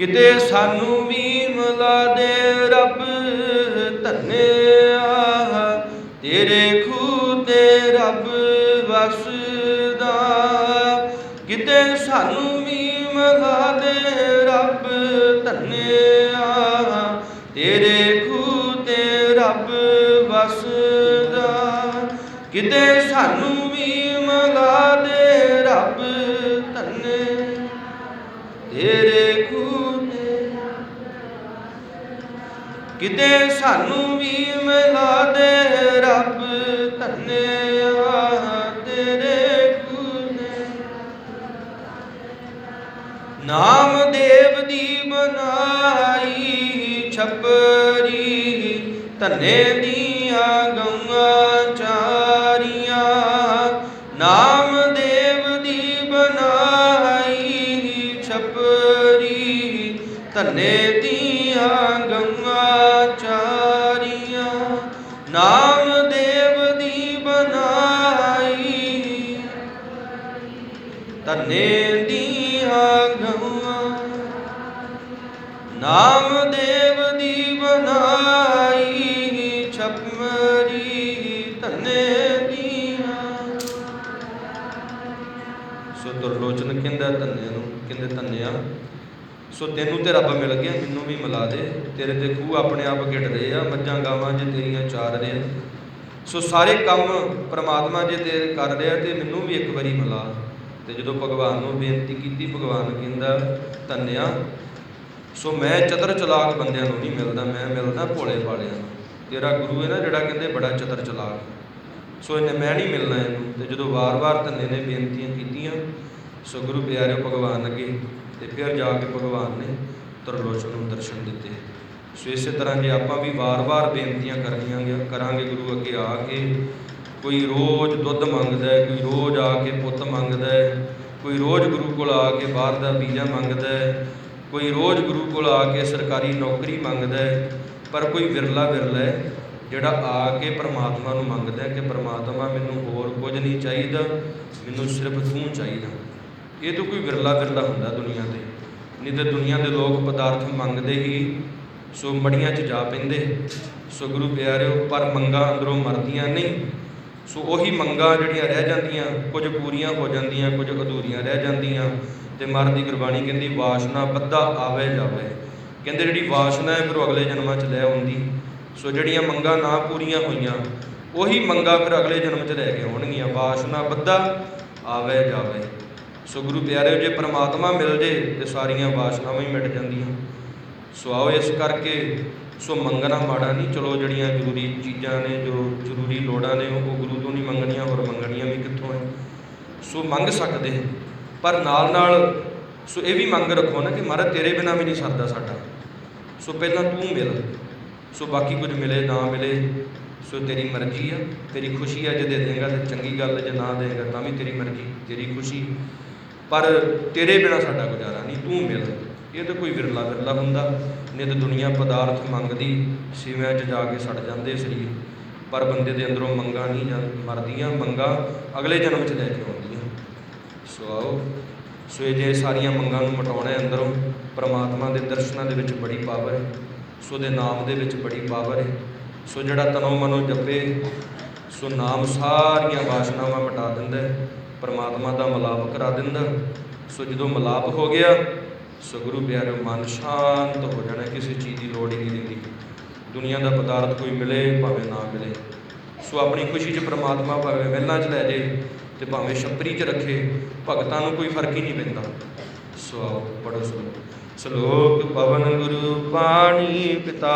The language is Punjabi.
ਕਿਤੇ ਸਾਨੂੰ ਵੀ ਮਿਲਾ ਦੇ ਰੱਬ ਧੰਨਿਆ। ਤੇਰੇ ਖੂਹ ਤੇ ਰੱਬ ਵਸਦਾ। ਕਿਤੇ ਸਾਨੂੰ ਵੀ ਮਿਲਾ ਦੇ ਰੱਬ ਧੰਨਿਆ। ਤੇਰੇ ਖੂਹ ਤੇ ਰੱਬ ਵਸਦਾ। ਕਿਤੇ ਸਾਨੂੰ ਵੀ ਮਿਲਾ ਦੇ ਰੱਬ ਧੰਨੇ ਤੇਰੇ ਖੂ ਕਿਤੇ ਸਾਨੂੰ ਵੀ ਮਿਲਾ ਦੇ ਰੱਬ ਧੰਨਿਆ ਤੇਰੇ ਖੂਨੇ। ਨਾਮ ਦੇਵ ਦੀ ਬਣਾਈ ਛਪਰੀ, ਧੰਨੇ ਦੀਆਂ ਗਊਆਂ ਚਾਰੀਆਂ। ਨਾਮ ਦੇਵ ਦੀ ਬਣਾਈ ਛਪਰੀ, ਧੰਨੇ ਧੰਨੇ ਦੀਆਂ ਗਊਆਂ, ਨਾਮ ਦੇਵ ਦੀ ਬਣਾਈ ਛਪਮਰੀ ਧੰਨੇ ਦੀਆਂ। ਸੋ ਦੁਰਲੋਚਨ ਕਹਿੰਦਾ ਧੰਨੇ ਨੂੰ, ਕਹਿੰਦੇ ਧੰਨਿਆ, ਸੋ ਤੈਨੂੰ ਤੇ ਰੱਬ ਮਿਲ ਗਿਆ, ਮੈਨੂੰ ਵੀ ਮਿਲਾ ਦੇ, ਤੇਰੇ ਤੇ ਖੂਹ ਆਪਣੇ ਆਪ ਗਿੜ ਰਹੇ ਆ, ਮੱਝਾਂ ਗਾਵਾਂ ਜੇ ਤੇਰੀਆਂ ਚਾਰ ਰਹੇ ਆ ਸੋ ਸਾਰੇ ਕੰਮ ਪ੍ਰਮਾਤਮਾ ਜੇ ਤੇ ਕਰ ਰਿਹਾ ਤੇ ਮੈਨੂੰ ਵੀ ਇੱਕ ਵਾਰੀ ਮਿਲਾ। ਤੇ ਜਦੋਂ ਭਗਵਾਨ ਨੂੰ ਬੇਨਤੀ ਕੀਤੀ, ਭਗਵਾਨ ਕਹਿੰਦਾ, ਧੰਨਿਆ, ਸੋ ਮੈਂ ਚਤਰ ਚਲਾਕ ਬੰਦਿਆਂ ਨੂੰ ਨਹੀਂ ਮਿਲਦਾ, ਮੈਂ ਮਿਲਦਾ ਭੋਲੇ ਵਾਲਿਆਂ ਨੂੰ। ਤੇਰਾ ਗੁਰੂ ਹੈ ਨਾ ਜਿਹੜਾ ਕਹਿੰਦੇ ਬੜਾ ਚਤਰ ਚਲਾਕ ਸੋ ਇਹਨੇ ਮੈਂ ਨਹੀਂ ਮਿਲਣਾ ਇਹਨੂੰ। ਤੇ ਜਦੋਂ ਵਾਰ-ਵਾਰ ਧੰਨੇ ਨੇ ਬੇਨਤੀਆਂ ਕੀਤੀਆਂ, ਸੋ ਗੁਰੂ ਪਿਆਰੇ ਭਗਵਾਨ ਅੱਗੇ ਤੇ ਫਿਰ ਜਾ ਕੇ ਭਗਵਾਨ ਨੇ ਤਰਲੋਚਨ ਨੂੰ ਦਰਸ਼ਨ ਦਿੱਤੇ। ਸੋ ਇਸੇ ਤਰ੍ਹਾਂ ਜੇ ਆਪਾਂ ਵੀ ਵਾਰ-ਵਾਰ ਬੇਨਤੀਆਂ ਕਰਨੀਆਂ ਕਰਾਂਗੇ ਗੁਰੂ ਅੱਗੇ ਆ ਕੇ ਕੋਈ ਰੋਜ਼ ਦੁੱਧ ਮੰਗਦਾ ਹੈ ਕੋਈ ਰੋਜ਼ ਆ ਕੇ ਪੁੱਤ ਮੰਗਦਾ ਹੈ ਕੋਈ ਰੋਜ਼ ਗੁਰੂ ਕੋਲ ਆ ਕੇ ਬਾਹਰ ਦਾ ਵੀਜ਼ਾ ਮੰਗਦਾ ਹੈ ਕੋਈ ਰੋਜ਼ ਗੁਰੂ ਕੋਲ ਆ ਕੇ ਸਰਕਾਰੀ ਨੌਕਰੀ ਮੰਗਦਾ ਹੈ ਪਰ ਕੋਈ ਵਿਰਲਾ ਵਿਰਲਾ ਹੈ, ਜਿਹੜਾ ਆ ਕੇ ਪ੍ਰਮਾਤਮਾ ਨੂੰ ਮੰਗਦਾ ਹੈ ਕਿ ਪ੍ਰਮਾਤਮਾ ਮੈਨੂੰ ਹੋਰ ਕੁਝ ਨਹੀਂ ਚਾਹੀਦਾ, ਮੈਨੂੰ ਸਿਰਫ ਤੂੰ ਚਾਹੀਦਾ। ਇਹ ਤਾਂ ਕੋਈ ਵਿਰਲਾ ਵਿਰਲਾ ਹੁੰਦਾ ਦੁਨੀਆ ਤੇ। ਨਹੀਂ ਤੇ ਦੁਨੀਆ ਦੇ ਲੋਕ ਪਦਾਰਥ ਮੰਗਦੇ ਹੀ, ਸੋ ਮੜੀਆਂ 'ਚ ਜਾ ਪੈਂਦੇ। ਸੋ ਗੁਰੂ ਪਿਆਰਿਓ, ਪਰ ਮੰਗਾਂ ਅੰਦਰੋਂ ਮਰਦੀਆਂ ਨਹੀਂ। ਸੋ ਉਹੀ ਮੰਗਾਂ ਜਿਹੜੀਆਂ ਰਹਿ ਜਾਂਦੀਆਂ, ਕੁਝ ਪੂਰੀਆਂ ਹੋ ਜਾਂਦੀਆਂ, ਕੁਝ ਅਧੂਰੀਆਂ ਰਹਿ ਜਾਂਦੀਆਂ। ਤੇ ਮਰ ਦੀ ਗੁਰਬਾਣੀ ਕਹਿੰਦੀ, ਵਾਸ਼ਨਾ ਬੱਧਾ ਆਵੇ ਜਾਵੇ। ਕਹਿੰਦੇ ਜਿਹੜੀ ਵਾਸ਼ਨਾ ਹੈ, ਫਿਰ ਉਹ ਅਗਲੇ ਜਨਮਾਂ 'ਚ ਲੈ ਆਉਂਦੀ। ਸੋ ਜਿਹੜੀਆਂ ਮੰਗਾਂ ਨਾ ਪੂਰੀਆਂ ਹੋਈਆਂ, ਉਹੀ ਮੰਗਾਂ ਫਿਰ ਅਗਲੇ ਜਨਮ 'ਚ ਲੈ ਕੇ ਆਉਣਗੀਆਂ। ਵਾਸ਼ਨਾ ਬੱਧਾ ਆਵੇ ਜਾਵੇ। ਸੋ ਗੁਰੂ ਪਿਆਰਿਓ, ਜੇ ਪ੍ਰਮਾਤਮਾ ਮਿਲ ਜੇ ਤੇ ਸਾਰੀਆਂ ਵਾਸ਼ਨਾਵਾਂ ਹੀ ਮਿਟ ਜਾਂਦੀਆਂ। ਸੋ ਆਓ ਇਸ ਕਰਕੇ ਸੋ ਮੰਗਣਾ ਮਾੜਾ ਨਹੀਂ, ਚਲੋ ਜਿਹੜੀਆਂ ਜ਼ਰੂਰੀ ਚੀਜ਼ਾਂ ਨੇ, ਜੋ ਜ਼ਰੂਰੀ ਲੋੜਾਂ ਨੇ, ਉਹ ਗੁਰੂ ਤੋਂ ਨਹੀਂ ਮੰਗਣੀਆਂ, ਹੋਰ ਮੰਗਣੀਆਂ ਵੀ ਕਿੱਥੋਂ ਹੈ? ਸੋ ਮੰਗ ਸਕਦੇ ਪਰ ਨਾਲ ਨਾਲ ਸੋ ਇਹ ਵੀ ਮੰਗ ਰੱਖੋ ਨਾ ਕਿ ਮਹਾਰਾਜ, ਤੇਰੇ ਬਿਨਾ ਵੀ ਨਹੀਂ ਸਰਦਾ ਸਾਡਾ। ਸੋ ਪਹਿਲਾਂ ਤੂੰ ਮਿਲ। ਸੋ ਬਾਕੀ ਕੁਝ ਮਿਲੇ, ਨਾ ਮਿਲੇ, ਸੋ ਤੇਰੀ ਮਰਜ਼ੀ ਆ, ਤੇਰੀ ਖੁਸ਼ੀ ਆ ਜੇ ਦੇ ਦੇਗਾ ਤੇ ਚੰਗੀ ਗੱਲ ਜੇ ਨਾ ਦੇਗਾ, ਤਾਂ ਵੀ ਤੇਰੀ ਮਰਜ਼ੀ, ਤੇਰੀ ਖੁਸ਼ੀ। ਪਰ ਤੇਰੇ ਬਿਨਾ ਸਾਡਾ ਗੁਜ਼ਾਰਾ ਨਹੀਂ, ਤੂੰ ਮਿਲ। ਇਹ ਤਾਂ ਕੋਈ ਵਿਰਲਾ ਵਿਰਲਾ ਹੁੰਦਾ। ਨਹੀਂ ਤਾਂ ਦੁਨੀਆ ਪਦਾਰਥ ਮੰਗਦੀ, ਸਿਵਿਆਂ 'ਚ ਜਾ ਕੇ ਸੜ ਜਾਂਦੇ ਸਰੀਰ। ਪਰ ਬੰਦੇ ਦੇ ਅੰਦਰੋਂ ਮੰਗਾਂ ਨਹੀਂ ਜਾਂ ਮਰਦੀਆਂ ਮੰਗਾਂ ਅਗਲੇ ਜਨਮ 'ਚ ਲੈ ਕੇ ਆਉਂਦੀਆਂ। ਸੋ ਆਓ ਸੋ ਇਹ ਜੇ ਸਾਰੀਆਂ ਮੰਗਾਂ ਨੂੰ ਮਟਾਉਣਾ ਹੈ ਅੰਦਰੋਂ, ਪ੍ਰਮਾਤਮਾ ਦੇ ਦਰਸ਼ਨਾਂ ਦੇ ਵਿੱਚ ਬੜੀ ਪਾਵਰ ਹੈ। ਸੋ ਦੇ ਨਾਮ ਦੇ ਵਿੱਚ ਬੜੀ ਪਾਵਰ ਹੈ। ਸੋ ਜਿਹੜਾ ਤਨੋ ਮਨੋ ਜਪੇ, ਸੋ ਨਾਮ ਸਾਰੀਆਂ ਵਾਸ਼ਨਾਵਾਂ ਮਿਟਾ ਦਿੰਦਾ ਹੈ। ਪ੍ਰਮਾਤਮਾ ਦਾ ਮਿਲਾਪ ਕਰਾ ਦਿੰਦਾ। ਸੋ ਜਦੋਂ ਮਿਲਾਪ ਹੋ ਗਿਆ ਸੋ ਗੁਰੂ ਪਿਆਰੇ ਮਨ ਸ਼ਾਂਤ ਹੋ ਜਾਣਾ, ਕਿਸੇ ਚੀਜ਼ ਦੀ ਲੋੜ ਹੀ ਨਹੀਂ ਰਹਿੰਦੀ ਦੁਨੀਆ ਦਾ ਪਦਾਰਥ ਕੋਈ ਮਿਲੇ, ਭਾਵੇਂ ਨਾ ਮਿਲੇ। ਸੋ ਆਪਣੀ ਖੁਸ਼ੀ 'ਚ ਪ੍ਰਮਾਤਮਾ ਭਾਵੇਂ ਮਹਿਲਾਂ 'ਚ ਲੈ ਜੇ ਤੇ ਭਾਵੇਂ ਛੱਪਰੀ 'ਚ ਰੱਖੇ, ਭਗਤਾਂ ਨੂੰ ਕੋਈ ਫ਼ਰਕ ਹੀ ਨਹੀਂ ਪੈਂਦਾ। ਸੋ ਆਓ ਪੜੋ ਸਲੋਕ ਸਲੋਕ ਪਵਨ ਗੁਰੂ ਪਾਣੀ ਪਿਤਾ